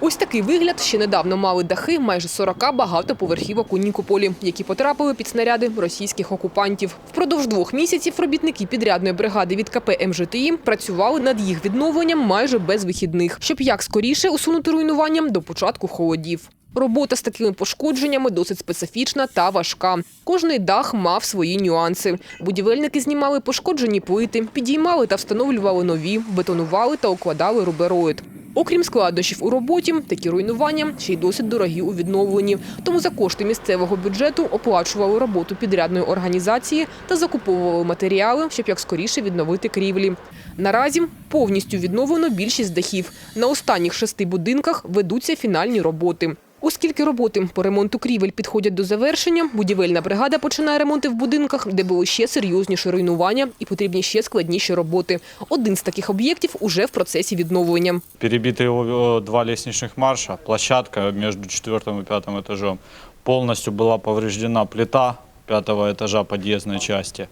Ось такий вигляд ще недавно мали дахи майже 40 багатоповерхівок у Нікополі, які потрапили під снаряди російських окупантів. Впродовж двох місяців робітники підрядної бригади від КП МЖТІ працювали над їх відновленням майже без вихідних, щоб як скоріше усунути руйнуванням до початку холодів. Робота з такими пошкодженнями досить специфічна та важка. Кожний дах мав свої нюанси. Будівельники знімали пошкоджені плити, підіймали та встановлювали нові, бетонували та укладали рубероїд. Окрім складнощів у роботі, такі руйнування ще й досить дорогі у відновленні. Тому за кошти місцевого бюджету оплачували роботу підрядної організації та закуповували матеріали, щоб як скоріше відновити крівлі. Наразі повністю відновлено більшість дахів. На останніх шести будинках ведуться фінальні роботи. Оскільки роботи по ремонту крівель підходять до завершення, будівельна бригада починає ремонти в будинках, де були ще серйозніші руйнування і потрібні ще складніші роботи. Один з таких об'єктів уже в процесі відновлення. Перебиты его, э, два лестничных марша, площадка между четвертым и пятым этажом. Полностью была повреждена плита пятого этажа подъездной части.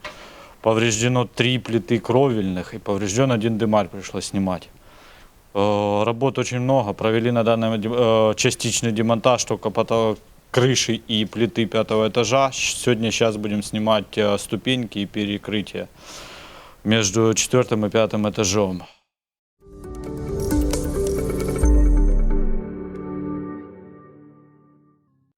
Повреждено три плиты кровельных и поврежден один дымарь пришлось снимать. Э, Работ очень много. Провели на данный момент э, частичный демонтаж только потолок крыши и плиты пятого этажа. Щ- Сегодня, сейчас будем снимать э, ступеньки и перекрытие между четвертым и пятым этажом.